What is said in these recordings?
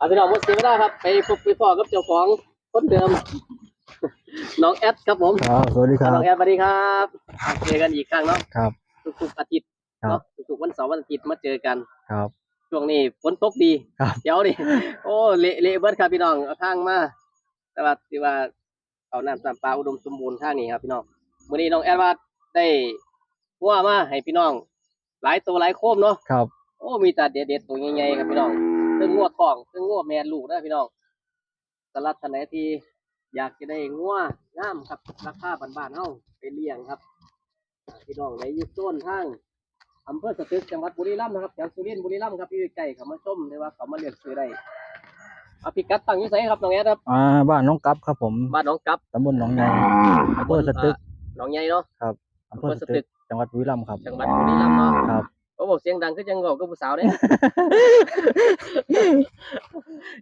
เอาพี่น้องหมดเสียเวลาครับ ไปพบไปพ่อกับเจ้าของคนเดิม น้องแอดครับผมครับสวัสดีครับน้องแอดสวัสดีครับเจอกันอีกครั้งเนาะครับ ทุกๆอาทิตย์ครับ เนาะทุกๆวันเสาร์วันอาทิตย์มาเจอกัน ครับ ช่วงนี้ฝนตกดีครับ เดี๋ยวดิโอ้เละเละเบิดครับพี่น้องเอาทางมาแต่ว่าที่ว่าเอาน้ำตามปลาอุดมสมบูรณ์ทางนี้ครับพี่น้องวันนี้น้องแอดว่าได้ว่ามาให้พี่น้อง หลายตัวหลายโคมเนาะครับ โอ้มีแต่เด็ดๆตัวใหญ่ๆครับพี่น้อง ซึ่งงัวทองซึ่งงัวแม่ลูกนะพี่น้องสำหรับท่านไหนที่อยากจะได้งัวงามครับ ราคาบ้านๆเฮาไปเลี้ยงครับอ่าพี่น้องในยุคต้นทางอำเภอสตึกจังหวัดบุรีรัมย์นะครับแถวสุรินทร์บุรีรัมย์ครับอยู่ใกล้ๆเขามาชมได้ว่าเขามาเลือกซื้อได้เอาพิกัดตั้งอยี่ไสครับน้องแอดครับอ่าบ้านน้องกั๊บครับผมบ้านหน้องกับตำบลหนองใหญ่อำเภอสตึกหนองใหญ่เนาะอำเภอสตึกจังหวัดบุรีรัมย์ครับจังหวัดบุรีรัมย์เนาะครับ โอ้บอกเสียงดังคือจังบอกกับผู้สาวเนี่ย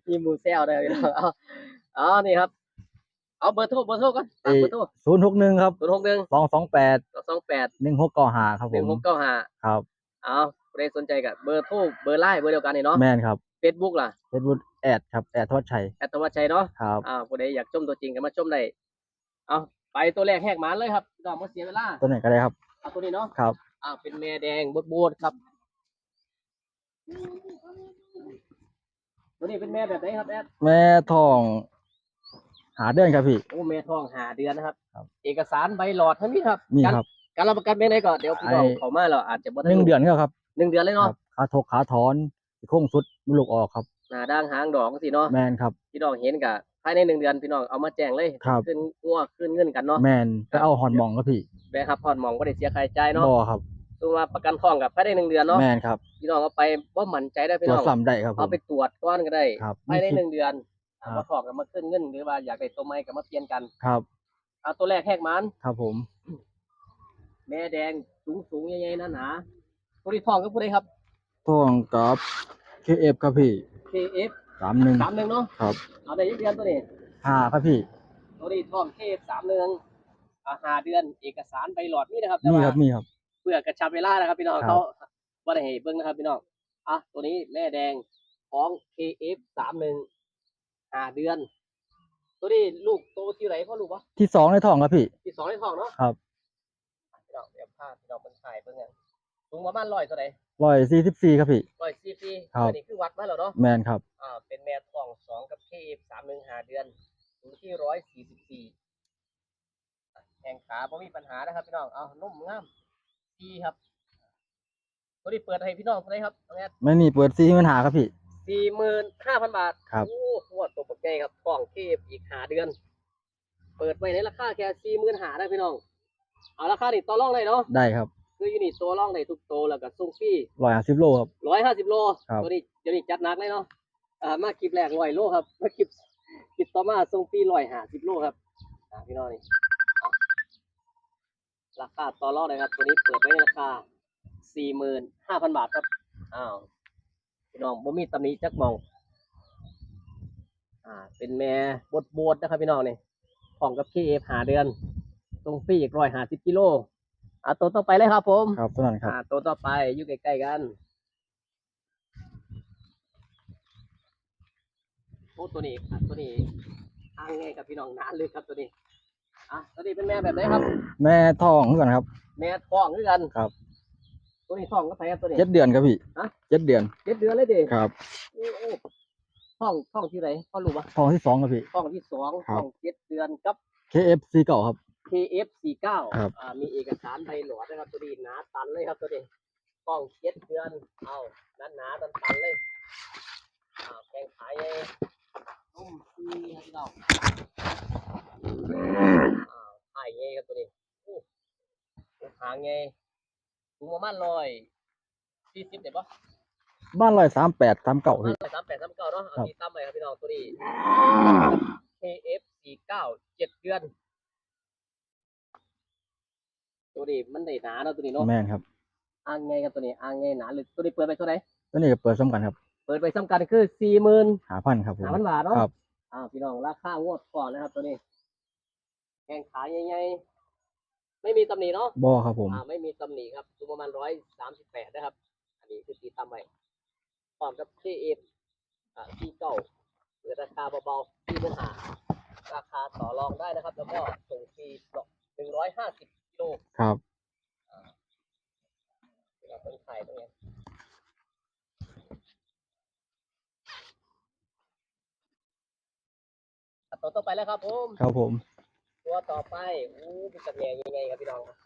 มีหมูแซวได้พี่น้องเอาเอานี่ครับ เอาเบอร์โทรเบอร์โทรก่อนฝากเบอร์โทรศูนย์หกหนึ่งครับศูนย์หกหนึ่งสองสองแปดสองแปดหนึ่งหกเก้าหาครับหผนึ่งมหกเก้าห้าครับเอาใครสนใจกับเบอร์โทรเบอร์ไลน์เบอร์เดียวกันนี่เนาะแมนครับเฟซบุ๊กล่ะเฟซบุ๊กแอดครับแอดทวัชชัยแอดตวัชชัยเนาะ ครับ อ่าผู้ใดอยากชมตัวจริงก็มาชมได้ เอาไปตัวแรกแหกหมาเลยครับดอกมาเสียเวลาตัวไหนก็ได้ครับเอาตัวนี้เนาะ ครับ อ่าเป็นแม่แดงบดบดครับตัวนี้เป็นแม่แบบไหนครับแอดแม่ทอง หาเดือนครับพี่ โอ้แม่ท้องหาเดือนนะครับ ครับ เอกสารใบหลอดทั้งนี้ครับนี่การครับการรับประกันเป็นไงก่อนเดี๋ยวพี่น้องไอ้ เขามาเราอาจจะบ่ทัหนึ่งเดือนก็ครับหนึ่งเดือนเลยคเนาะรับขาถกขาถอนโค้งสุดมุลูกออกครับ หน้าด่างหางดอกสิเนาะแมนครับ พี่น้องเห็นกะภายในหนึ่งเดือนพี่น้องเอามาแจ้งเลยครับ ขึ้นงัวขึ้นเงินกันเนาะแมนไปเอาหอนหมองครับพี่แม่ครับพอดหมองก็ได้เสียค่าใช้จ่ายเนาะบอครับตัวมาประกันทองกับภายในหนึ่งเดือนเนาะแมนครับ พี่น้องเอาไปว่ามั่นใจได้พี่ตรวน้จองซ้ำได้ครับผเอาม ไปตรวจก้อนก็ได้ครับภายในมีคลิปหนึ่งเดือนครับ มาถอกกันมาขึ้นเงินหรือว่าอยากได้ตัวใหม่ก็มาเปลี่ยนกันครับ เอาตัวแรกแหกมันครับผม แม่แดงสูงสูงๆใหญ่ๆหนาๆตัวที่ทองก็ผู้ใดครับทองกับ KF ครับพี่ KF สามหนึ่งสามหนึ่งเนาะครับเอาได้ยี่เดือนตัวนี้ห้าครับพี่ตัวนี้ทอง KF สามหนึ่งอาหาเดือนเอกสารใบหลอดนี่นะครับแต่นี่ว่าครับนี่ครับ เพื่อกระชับเวลานะครับพี่น้องครับเขาว่าได้ให้เบิ่งนะครับพี่น้องอะตัวนี้แม่แดงของ KF สามหนึ่งห้าเดือน ตัวนี้ลูกโตที่ไหนพ่อลูกวะที่สองในทองครับพี่ ที่สองในท้องเนาะครับพี่น้องเดี๋ยวพาพี่น้องเป็นถ่ายเบิ่งกันสูงประมาณร้อยเท่าไหร่ ร้อยสี่สิบสี่ครับพี่ ร้อยสี่สี่ครับตัวนี้คือวัดมาแล้วเนาะแมนครับ อ่าเป็นแม่ท้องสองกับ KF สามหนึ่งห้าเดือนอยู่ที่ร้อยสี่สิบสี่แข่งขาบ่มีปัญหานะครับพี่น้องเอานุ่มงามดีครับตัวนี้เปิดให้พี่น้องเท่าไหร่ครับน้องแอดไม่นี่เปิดสี่ปัญหาครับพี่ สี่หมื่นห้าพันบาทครับ โอ้โหตัวปกแกครับท้องเทพอีกหาเดือน เปิดไว้ในราคาแค่สี่หมื่นหาได้พี่น้อง เอาราคานี่ต่อรองได้เนาะ ได้ครับ คืออยู่นี่ตัวรองได้ทุกตัวแล้วก็ส่งฟรีร้อยห้าสิบโลครับ ร้อยห้าสิบโลครับ ตัวนี้เดี๋ยวนี้จัดหนักเลยเนาะอ่ามาคลิปแรกร้อยโลครับมาคลิปคลิปต่อมาส่งฟรีร้อยห้าสิบโลครับอ่าพี่น้องนี่เอาราคาต่อรองเลยครับ ตัวนี้เปิดไว้ในราคาสี่หมื่นห้าพันบาทครับอ้าวพี่น้องบ่มีตำหนิจักหมอง อ่า เป็นแม่บดบดๆนะครับพี่น้องนี่ของกับเคเอฟหาเดือนตรงฟรีอีกร้อยห้าสิบกิโล อ่าตัวต่อไปเลยครับ ผมครับตัวนั้นครับอ่าตัวต่อไปอยู่ใกล้ๆกันโอ้ตัวนี้อะตัวนี้ทางไงกับพี่น้องนานเลยครับตัวนี้อะตัวนี้เป็นแม่แบบไหนครับ แม่ทองเหมือนกันครับ แม่ท้องคือกันครับ ตัวนี้ท้องก็ไปครับตัวนี้ เจ็ดเดือนครับพี่ฮะ เจ็ดเดือนเจ็ดเดือนเลยเด็ครับโอ้โอ้ท้องท้องที่ไหนพ่อรู้ปะทองที่สองครับพี่ ท้องที่สองครับ ท้องเจ็ดเดือนกับ KF สี่เก่าครับ KF สี่เก้าครับ อ่ามีเอกสารใบหลอดนะครับตัวนี้หนาตันเลยครับตัวนี้ท้องเจ็ดเดือน เอานั้นหนาตันตันๆเลยอ่าแข่งขายเลยนุ่มซีครับพี่น้องอ่าถ่ายไงครับตัวนี้โอ้หางไงสูงประมาณร้อยสี่สิบเด็ดปะ บ้านร้อยสามแปดสามเก่าพี่ร้อยสามแปดสามเก้าเนาะ เอาครับตีตั้มไปครับพี่น้องตัวนี้ KF สี่เก้าเจ็ดเดือน ตัวนี้มันได้หนาเนาะตัวนี้เนาะแม่นครับอ่างไงครับตัวนี้อ่างไงหนาลึกตัวนี้เปิดไปเท่าไหร่ตัวนี้ก็เปิดซ้ำกันครับ เปิดไปสำคัญคือสี่หมื่นหาพันครับผมห้าพันบาทเนาะครับอ่าพี่น้องราคางวดก่อนนะครับ ตัวนี้แข่งขายใหญ่ๆไม่มีตำหนิเนาะบอครับผมอ่าไม่มีตำหนิครับสูงประมาณร้อยสามสิบแปดนะครับ อันนี้คือตีตามไปพร้อมกับ KF อ่าที่เก้าหรือราคาเบาๆที่ปัญหาราคาต่อรองได้นะครับ แล้วก็ส่งฟรีหนึ่งร้อยห้าสิบกิ โลครับเราเป็นไข่ตรงนี้อะตัวต่อไปแล้วครับผมครับผม ตัวต่อไปอู้เป็นตะแยงยังไงครับพี่น้องครับ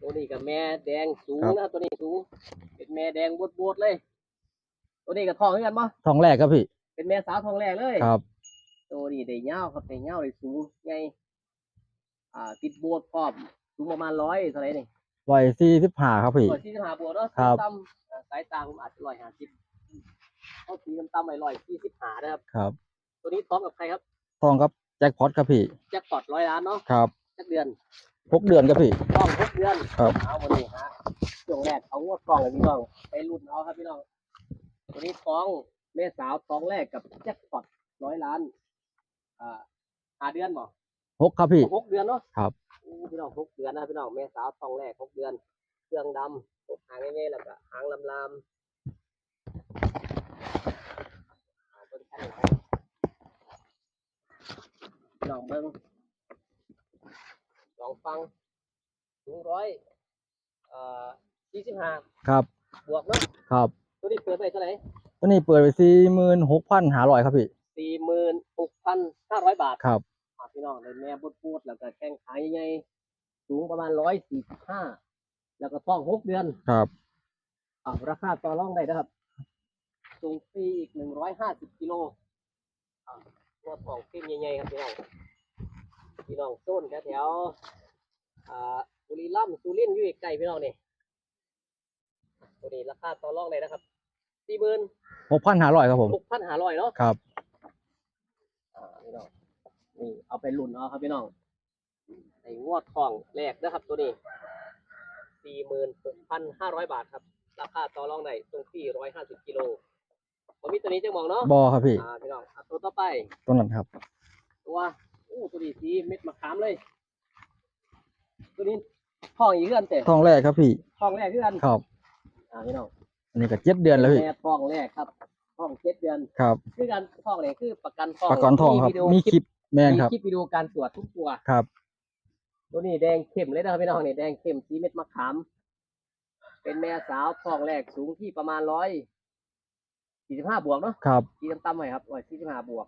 ตัวนี้กับแม่แดงสูงนะครับตัวนี้สูง เป็นแม่แดงบวดๆเลย ตัวนี้กับทองเหมือนกันปะทองแรกครับพี่เป็นแม่สาวทองแรกเลย ครับ ตัวนี้ได้ยาวครับได้ยาวได้สูงไง อ่า ติดบวดพร้อมสูงประมาณร้อยเท่าไหร่นี่ร้อยสี่สิบห้าครับพี่ ร้อยสี่สิบห้าบวกเนาะครับ ต่ำอ่าสายตาผมอาจจะร้อยห้าสิบเขาสีต่ำๆไปร้อยสี่สิบห้านะครับ ครับตัวนี้ท้องกับใครครับทองครับแจ็คพอตครับพี่ แจ็คพอตร้อยล้านเนาะครับจักเดือนหกเดือนครับพี่ท้องหกเดือนครับ เอาวันนี้ฮะช่วงแรกเอางวดกล่องเลยพี่น้องไปรุ่นเอาครับพี่น้องตัวนี้ท้องแม่สาวท้องแรกกับแจ็คพอตร้อยล้านอ่าหาเดือนบ่ หกครับพี่ หกเดือนเนาะครับอู้พี่น้องหกเดือนนะพี่น้องแม่สาวท้องแรกหกเดือน เครื่องดำพวกหางง่ายๆแล้วก็หางลำลามเอาเบิ่งแค่ไหนพี่น้องเบิ้งลองฟังสูงร้อยเอ่อสี่สิบห้าครับ บวกเนาะครับ ตัวนี้เปิดไปเท่าไหร่ตัวนี้เปิดไปสี่หมื่นหกพันห้าร้อยครับพี่สี่หมื่นหกพันห้าร้อยบาทครับอะ พี่น้องเลยแม่พูดๆแล้วก็แข้งขาใหญ่ๆสูงประมาณร้อยสี่สิบห้าแล้วก็ท้องหกเดือนครับอ่าราคาต่อรองได้นะครับส่งฟรีอีกหนึ่งร้อยห้าสิบกิโลอ่าตัวทองเส้นใหญ่ๆครับพี่น้องพี่น้องโซนแถวๆอ่าบุรีรัมย์สุรินทร์อยู่ใกล้ๆพี่น้องนี่ตัวนี้ราคาต่อรองได้นะครับสี่หมื่นหกพันห้าร้อยครับผมหกพันห้าร้อยเนาะครับอ่าพี่น้อง นี่เอาไปลุ่นเอาครับพี่น้องไอ้งวดทองแรกนะครับตัวนี้สี่หมื่นหกพันห้าร้อยบาทครับ ราคาต่อรองได้ตรงที่ร้อยห้าสิบกิโลผมมีตัวนี้จะมองเนาะบอครับพี่อ่าพี่น้องอะตัวต่อไปตัวนั้นครับ ตัวอู้ตัวนี้สีเม็ดมะขามเลย ตัวนี้ทองอีกเดือนเต็ทองแรกครับพี่ทองแรกเดือนครับอ่าพี่น้องอันนี้ก็เจ็ดเดือนแล้วพี่แม่ทองแรกครับทองเจ็ดเดือนครับ คือการทองเนี่ยคือประกันทองประกันทองครับวิดีโอมีคลิป แมนมีครับคลิปวิดีโอการตรวจทุกตัว ครับ ตัวนี้แดงเข้มเลยนะครับพี่น้องนี่แดงเข้มสีเม็ดมะขาม เป็นแม่สาวทองแรกสูงที่ประมาณร้อยสี่สิบห้าบวกเนาะครับสีต่ำๆหน่อยครับร้อยสี่สิบห้าบวก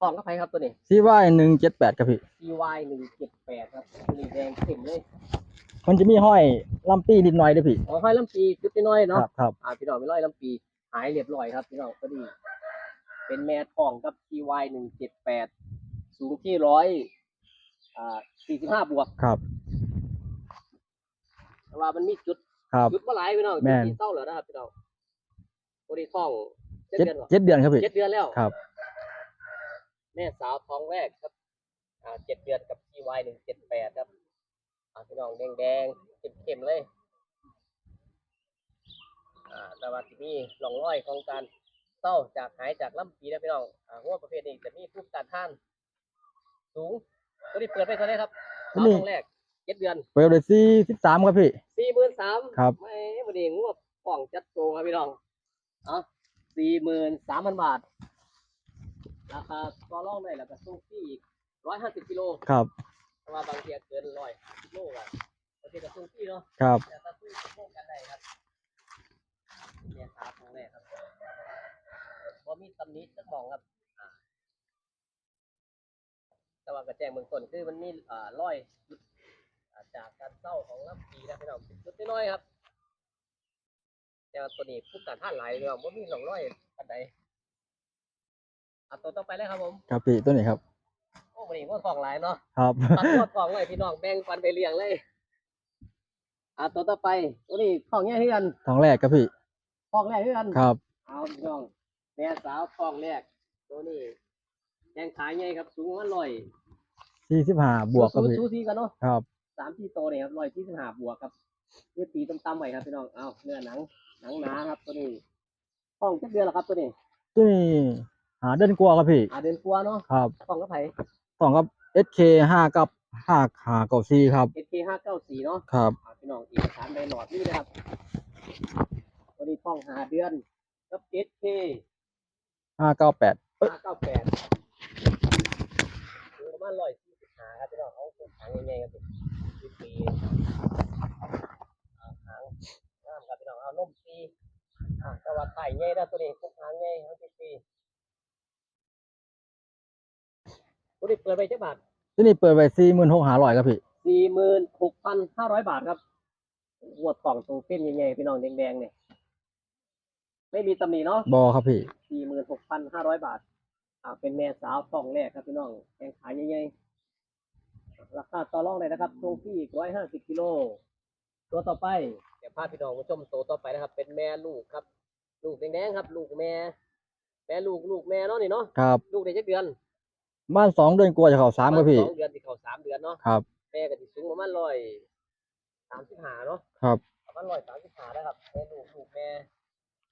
ทองก็ไปครับตัวนี้ ซีวายหนึ่งเจ็ดแปดครับพี่ CY หนึ่งเจ็ดแปดครับตัวนี้แดงเข้มเลยมันจะมีห้อยลำปีนิดหน่อยด้วยพี่ อ๋อห้อยลำปีจุดน้อยๆคเนาะ รับครับ อ่าพี่น้องไม่ร้อยลำปี หายเรียบร้อยครับพี่น้องก็ดี เป็นแม่ทองกับ CY หนึ่งเจ็ดแปด สูงที่ร้อยอ่าสี่สิบห้าบวกครับ แต่ว่ามันมีจุดครับ จุดมาหลายพี่น้องแม่จุดน ที่เศร้าเหรอนะครับพี่น้องตัวนี้ท้องเจ็ดเจ็ดเดือนเหรอเจ็ดเดือนครับพี่ เจ็ดเดือนแล้วครับ แม่สาวท้องแรกครับ อ่าเจ็ดเดือนกับ CY หนึ่งเจ็ดแปดครับอ่าพี่น้องแดงแดงๆเข้มๆเลย อ่าแต่ว่าที่นี่ร่องรอยของการเศร้าจากหายจากลำปีนะพี่น้องอ่าหัวประเภทนี้จะมีภูมิต้านทาน สูง ตัวนี้เปิดไปเท่าไหร่ครับตัวสาวนี้ท้องแรกเจ็ดเดือนเปิดเลยสี่สิบสามครับพี่ สี่หมื่นสามครับ ไม่วันนี้งวดป่องจัดโกงครับพี่น้องเอะสี่หมื่นสามพันบาท ราคาต่อรองได้แล้วก็ส่งฟรีอีกร้อยห้าสิบกิโลครับเพราะว่าบางทีเกินร้อยกิโลอะบางทีก็ส่งฟรีเนาะ ครับแต่ถ้าซื้อโคงกันได้ครับเนี่ยครับครั้งแรกครับว่ามีตำหนิจะมองครับอ่า แต่ว่ากระแจงเมืองต้นคือมันมีอ่าร้อยจุดอ่าจากการเศร้าของลำปีนะพี่น้องเป็นจุดน้อยๆครับ แต่ว่าตัวนี้พูดการท่านหลายเลยว่ามีสองร้อยอันใดอะตัวต่อไปเลยครับผมครับพี่ตัวนี้ครับโอ้วันนี้ว่าของหลายเนาะครับปัดตัวของเลยพี่น้องแบ่งปันไปเลี้ยงเลยอะตัวต่อไปตัวนี้ของแง่เฮือนทองแรกครับพี่ของแรกเฮือนครับ เอาพี่น้องแม่สาวของแรกตัวนี้ แดงขายไงครับ สูงมันลอยสี่สิบห้าบวกครับพี่สูสีกันเนาะครับสามที่โตเนี่ยครับลอยที่สิบห้าบวกครับเนื้อตีต่ำๆไว้ครับพี่น้องเอาเนื้อหนังหนังหนาครับตัวนี้ห้องจักเดือนละครับตัวนี้ตัวนี้หาเดินกลัวครับพี่อ่าเดือนกว่าเนาะครับห้องกระไผ่สองครับ SK ห้ากับห้าหาเก้าซีครับเอเคห้าเก้าสี่เนาะครับอ่าพี่น้องเอกสารใบหลอดนี่นะครับตัวนี้ท้องหาเดือนกับเอเคห้าเก้าแปดห้าเก้าแปดประ มาณร้อยสี่สิบห้าครับพี่น้องเอาหางใหญ่ๆครับสิบปีอ่าหางงามครับพี่น้องเอานมซีอ่าแต่ว่าไข่ใหญ่นะตัวนี้พวกหางใหญ่หางสิบปีตัวนี้เปิดไปเจ้าบาทที่นี่เปิดไว้สี่หมื่นหกหาร้อยครับพี่สี่หมื่นหกพันห้าร้อยบาทครับวัวทองตรงเส้นใหญ่ๆพี่น้องแดงๆเนี่ยไม่มีตำหนิเนาะบอครับพี่สี่หมื่นหกพันห้าร้อยบาท อ่าเป็นแม่สาวทองแรกครับพี่น้องแข่งขายใหญ่ๆราคาต่อรองเลยนะครับตรงที่ร้อยห้าสิบกิโลตัวต่อไปเดี๋ยวพาพี่น้องมาชมตัวต่อไปนะครับ เป็นแม่ลูกครับ ลูกแดงๆครับ ลูกแม่ แม่ลูกลูกแม่เนาะนี่เนาะครับลูกได้จักเดือนบ้านสองเดือนกว่าจะเข้าสามครับพี่สองเดือนที่เขาสามเดือนเนาะครับแม่ก็จะสูงประมาณร้อยสามสิบห้าเนาะครับประมาณร้อยสามสิบห้านะครับแม่ลูกลูกแม่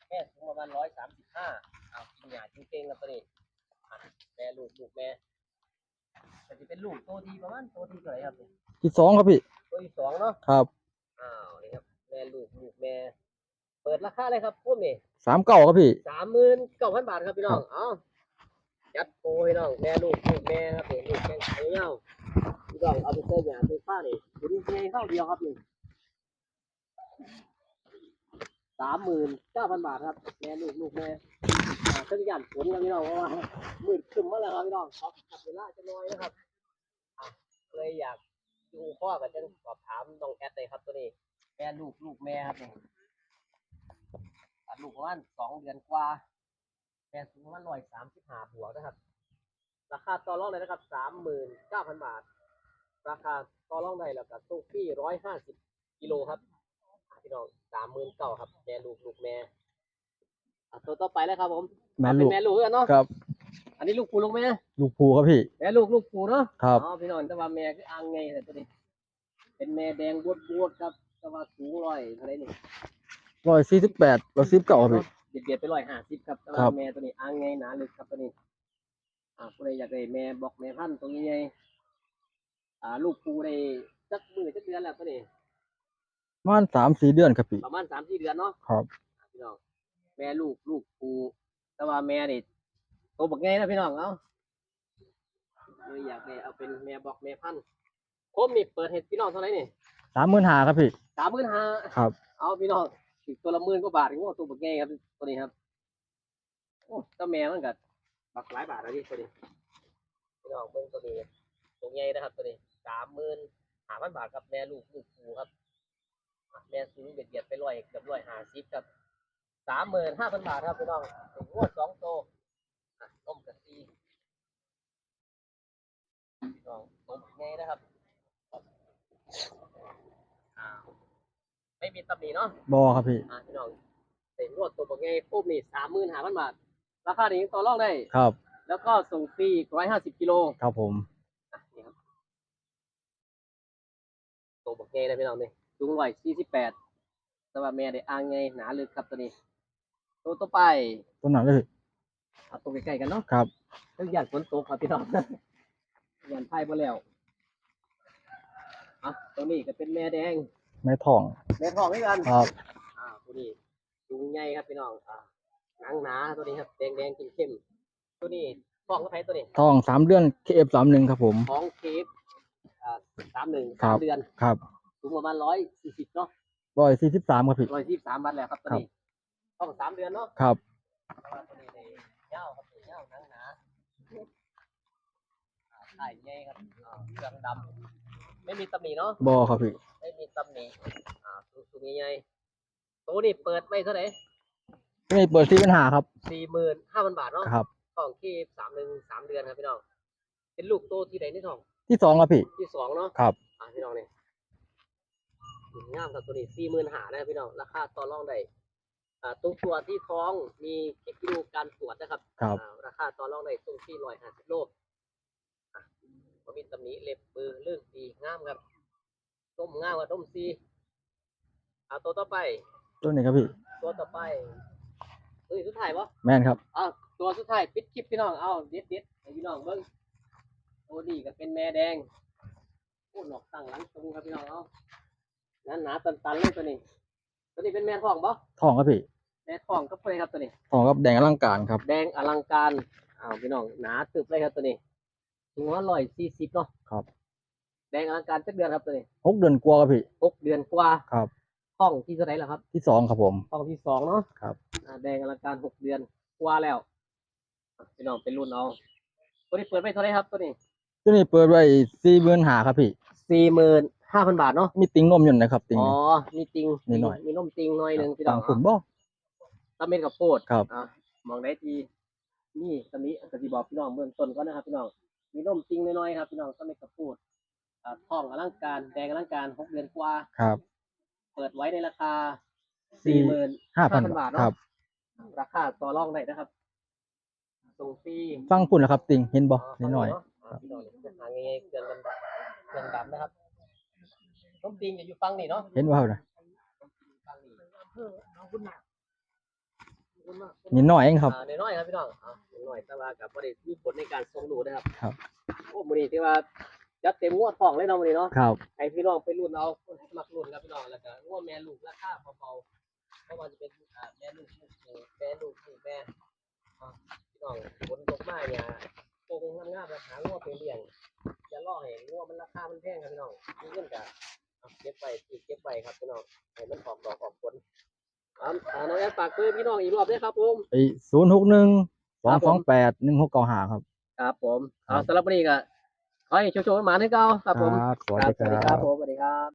แม่สูงประมาณร้อยสามสิบห้าเอากินหยาจริงๆครับตัวนี้อะ แม่ลูกลูกแม่แต่จะเป็นลูกโตทีประมาณโตทีเท่าไหร่ครับนี่ที่สองครับพี่ตัวที่สองเนาะครับอ้าวนี่ครับแม่ลูกลูกแม่ เปิดราคาเลยครับพวกนี้สามเก้าครับพี่ สามหมื่นเก้าพันบาทครับพี่น้องเอายัดโปรพี่น้องแม่ลูกลูกแม่ครับนี่ลูกแข้งขาเงาพี่น้องเอาไปเจอหยาไปฟ้านี่คุณเพียงเข้าเดียวครับนี่สามหมื่นเก้าพันบาทครับแม่ลูกลูกแม่ อ่าเครื่งยันฝนครับพี่น้องเพราะว่ามืดครึ้มมาแล้วครับพี่น้องขอขับเวลาจะน้อยนะครับอะเลยอยากดูข้อกับจังสอบถามน้องแอดเลยครับตัวนี้แม่ลูกลูกแม่ครับนี่ตัดลูกประมาณสองเดือนกว่าแม่สูงประมาณร้อยสามสิบห้าบวกนะครับ ราคาต่อรองเลยนะครับสามหมื่นเก้าพันบาท ราคาต่อรองได้แล้วกับตู้ฟี่ร้อยห้าสิบกิโลครับพี่น้องสามหมื่นเก้าครับ แม่ลูกลูกแม่ ตัวต่อไปแล้วครับผมแม่เป็ลูนกแม่ลูกกันเนาะครับ อันนี้ลูกปูลูกแม่ลูกภูครับพี่แม่ลูกลูกปูเนาะครับอ๋อพี่น้องแต่ว่าแม่คืออ่างไงแต่ตัวนี้ เป็นแม่แดงบวดบวดๆครับแต่ว่าสูงร้อยเท่าไหรนี่ร้อยสี่สิบแปดร้อยสิบเก้าครับพี่เบียดเบียดไปร้อยห้าสิบครับแต่ครัว่าบแม่ตัวนี้อ่างไงหนาลึกครับตัวนี้ อ่าผู้ใดอยากได้แม่บอกแม่พันธุ์ตรงนี้ไงอ่า ลูกปูได้จักมือจักเดือนแล้วตัวนี้ประมาณสามสี่เดือนครับพี่ประมาณสามสี่เดือนเนาะครับอะพี่น้องแม่ลูกลูกปูแต่ว่าแม่นี่โตบักไงนะพี่น้องเอ้าเลยอยากได้เอาเป็นแม่บอกแม่พันธุ์โคมนี่เปิดให้พี่น้องเท่าไหร่นี่สามหมื่นหาครับพี่ สามหมื่นห้าครับ เอาพี่น้องอีกตัวละหมื่นกว่าบาทโอ้ตัวบักไงครับตัวนี้ครับโอ้เจ้าแม่มันกับักหลายบาทแล้วนี่ตัวนี้พี่น้องเบิ่งตัวนี้ตัวใหญ่นะครับตัวนี้สามหมื่นห้าพันบาทครับแม่ลูกลูกปูครับอะแม่สูงเบียดเบียดไปร้อยเกือบร้อยห้าสิบครับ สามหมื่นห้าพันบาทครับพี่น้องถึงงวดสองโตอะต้มกะทิพี่น้องต้มไงนะครับอ้าวไม่มีตำหนิเนาะบอครับพี่อะพี่น้องถึงงวดตัวบักไงปุ๊บนี่สามหมื่นห้าพันบาท ราคานี้ต่อรองได้ ครับ แล้วก็ส่งฟรีร้อยห้าสิบกิโล ครับผมอะนี่ครับตัวบักไงนะพี่น้องนี่สูงร้อยสี่สิบแปดแต่ว่าแม่ได้อ่างไงหนาลึกครับตัวนี้ ตัวต่อไปต้นไหนเลยพี่เอาตัวใกล้ๆกันเนาะครับเรื่องหยาดฝนตกครับพี่น้องหยาดไพ่บ่แล้วอะตัวนี้ก็เป็นแม่แดง แม่ทอง แม่ทองเหมือนกันครับอ่าตัวนี้จุงใหญ่ครับพี่น้องอ่าหนังหนาตัวนี้ครับแดงแดงๆเข้มๆตัวนี้ทองก็ไผตัวนี้ทองสามเดือนเคเอฟสามหนึ่งครับผมท้องเคฟอ่าสามหนึ่งครัสามบเดือนครับสูงประมาณร้อยสี่สิบเนาะร้อยสี่สิบสามครับพี่ร้อยสี่สามวันแล้วครับตัวนี้ ท้องสามเดือนเนาะครับแต่ว่าตัวนี้เนี่ยเงาครับเงาหนังหนาอ่าไข่ใหญ่ครับอ่าเครื่องดำไม่มีตำหนิเนาะ บอครับพี่ไม่มีตำหนิอ่าสูงสูงใหญ่ๆตัวนี้เปิดไม่เท่าไหร่ที่นี่เปิดสี่ปัญหาครับสี่หมื่นห้าพันบาทเนาะครับทองที่สามหนึ่งสามเดือนครับพี่น้อง เป็นลูกโตที่ไหนนี่ทอง ที่สองครับพี่ที่สองเนาะ ครับ อ่าพี่น้องเนี่ยงามครับตัวนี้สี่หมื่นหานะครับพี่น้อง ราคาต่อรองได้ อ่าตัวตัวที่ท้องมีคลิปวิดีโอการตรวจนะครับครับอ่าราคาต่อรองได้ตรงที่ร้อยห้าสิบโลอะบ่มีตำหนิเล็บปือเรื่องดีงามครับต้มงามกับต้มซีอ่าตัวต่อไปต้นนี้ครับพี่ ตัวต่อไปตัวนี้สุดท้ายปะแม่นครับอ้าวตัวสุดท้ายปิดคลิปพี่น้องเอาเด็ดเด็ดๆให้พี่น้องเบิ้งโอ้ดีก็เป็นแม่แดงโอ้หนอกตั้งหลังตรงครับพี่น้องเอานั้นหนาตันๆเลยตัวนี้ ตัวนี้เป็นแม่ท้องปะ ทองครับพี่ แม่ทองก็เพื่อครับตัวนี้ ทองกับแดงอลังการครับ แดงอลังการอ้าวพี่น้องหนาตึบเลยครับตัวนี้ถึงว่าร้อยสี่สิบเนาะครับ แดงอลังการจักเดือนครับตัวนี้หกเดือนกว่าครับพี่หกเดือนกว่าครับห้องที่เท่าไหร่แล้วครับที่สองครับผมห้องที่สองเนาะครับอ่าแดงอลังการหกเดือนกว่าแล้วอะพี่น้องเป็นรุ่นเอาตัวนี้เปิดไปเท่าไหร่ครับตัวนี้ตัวนี้เปิดไว้สี่หมื่นหาครับพี่ สี่หมื่นห้าพันบาทเนาะมีติงนมอยู่นะครับติงอ๋อนี่ มีจริงนิดหน่อย มีนมจริงหน่อยหนึ่งพี่น้ต่าองงขุนบ่ ตะเม็ดกับโพดครับ อะมองได้ทีนี่ตอนนี้กสิบอกพี่น้องเบื้องต้นก็นะครับพี่น้องมีนมจริงน้อยๆครับพี่น้องตะเม็ดกับโพดอ่าท้องอลังการแดงอลังการหกเดือนกว่า ครับ เปิดไว้ในราคาสี่ สี่หมื่น ห้าพัน5,000บาทบาทเนอะ ครับราคาต่อรองได้นะครับส่งฟรี ฟังพุ่นแล้วครับ ติงเห็นบ่นิดหน่อยาพี่น้องจะหาไงายๆเครื่องดำๆเครื่องดำนะครับนมจริงจะอยู่ฟังนี่เนาะเห็นบ่ครับนะฟังนี่เออเอาคุณมาคุณมา นิดหน่อยเองครับอ่าน้อยๆครับพี่น้องอ่าน้อยๆแต่ว่ากับบริมีผลในการทรงดูนะครับครับ โอ้มื้อนี้ที่ว่าจัดเต็มงวดทองเลยเนาะมื้อนี้เนาะครับให้พี่น้องไปรุ่นเอาคนที่มักรุ่นครับพี่น้องแล้วก็งวดแม่ลูกราคาเบาๆเพราะว่าจะเป็นอ่าแม่ลูกลูกเอ่อแม่ลูกลูกแม่อ่าพี่น้องผลตกมาเนี่ยตรงงามๆแล้วหางวดไปเลี้ยงจะล่อให้งวดมันราคามันแพงครับพี่น้องมีเงินก็เอาเก็บไว้ที่เก็บไว้ครับพี่น้องให้มันออกดอกออกผล ครับอ่าน้องแอนฝากเบอร์พี่น้องอีกรอบด้วยครับผมไอ้ศูนย์หกหนึ่งสคอรังบผสองมแปดหนึ่งหกเก้าห้าครับ ครับผมครัเอาบสำหรับวันนี้ก็ขอให้โชคๆหมาให้เก้าครับผม ครับสวัสครับดีสวัสดีคครัรับบผมสวัสดีครับ